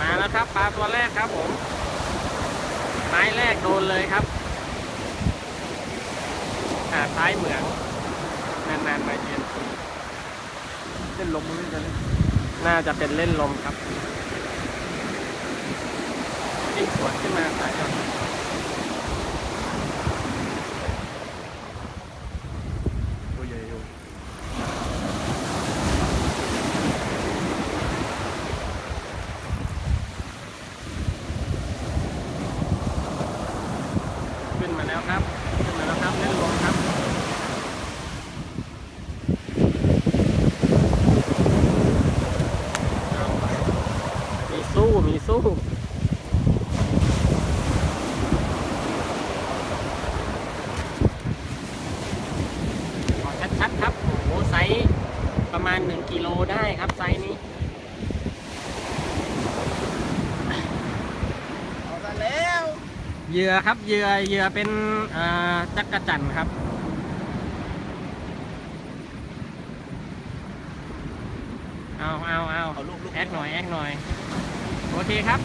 มาแล้วครับปลาตัวแรกครับผมไม้แรกโดนเลยครับหาดท้ายเหมืองนานๆมาเย็นเล่นลมมือกันน่าจะเป็นเล่นลมครับยิ่งสวนขึ้นมาสายครับ ตัวใหญ่อยู่ ขึ้นมา แล้วครับขึ้นมาแล้วครับเล่นลมครับมีสู้มีสู้ชัดๆครับโอ้โหไซส์ประมาณ 1 กิโลได้ครับไซส์นี้ เอาซะแล้ว เหยื่อครับเหยื่อเหยื่อเป็นอ่าจักรจันทร์ครับเอาเอาเอาเอาลูกลูกแอคหน่อยแอคหน่อย โอเคครับ